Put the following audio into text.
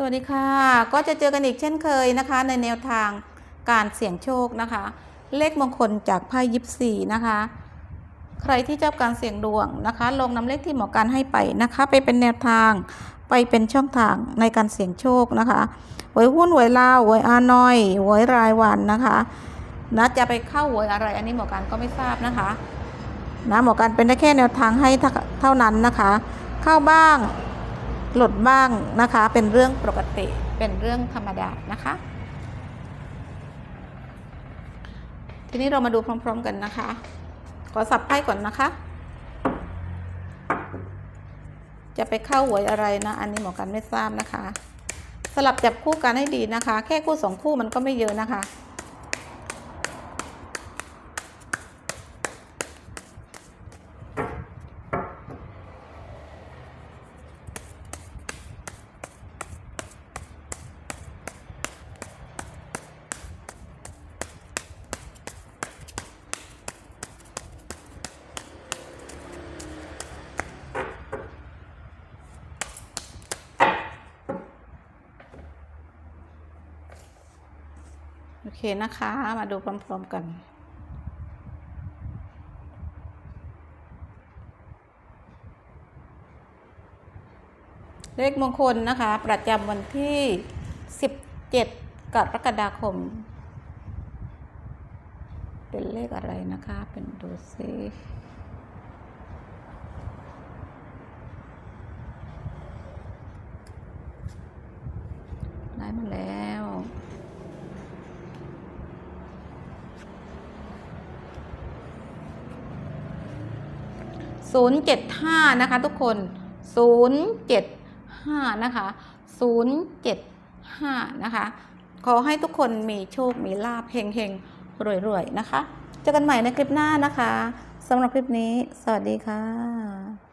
สวัสดีค่ะ ก็จะเจอกันอีกเช่นเคยนะคะ ในแนวทางการเสี่ยงโชคนะคะ เลขมงคลจากไพ่ยิปซีนะคะ ใครที่ชอบการเสี่ยงดวงนะคะ ลงนำเลขที่หมอการให้ไปนะคะ ไปเป็นแนวทางไปเป็นช่องทางในการเสี่ยงโชคนะคะหวยหุ้นหวยลาวหวยอานอยหวยรายวันนะคะนะจะไปเข้าหวยอะไร อันนี้หมอการก็ไม่ทราบนะคะนะหมอการเป็นได้แค่แนวทางให้เท่านั้นนะคะ เข้าบ้าง หลุดบ้างนะคะ เป็นเรื่องปกติเป็นเรื่องธรรมดานะคะ ทีนี้เรามาดูพร้อม ๆ กันนะคะ ขอสับไพ่ก่อนนะคะ จะไปเข้าหวยอะไรนะ อันนี้หมอกันไม่ทราบนะคะ สลับจับคู่กันให้ดีนะคะ แค่คู่สองคู่มันก็ไม่เยอะนะคะ โอเคนะคะ มาดูพร้อมๆกัน เลขมงคลนะคะ ประจำวันที่ 17 กรกฎาคม เป็นเลขอะไรนะคะ เป็นดูซิได้มาแล้ว 075 นะคะทุกคน 075 นะคะ 075 นะคะ ขอให้ทุกคนมีโชค มีลาภเฮงเฮงๆ รวยๆ นะคะ เจอกันใหม่ในคลิปหน้านะคะสำหรับคลิปนี้ สวัสดีค่ะ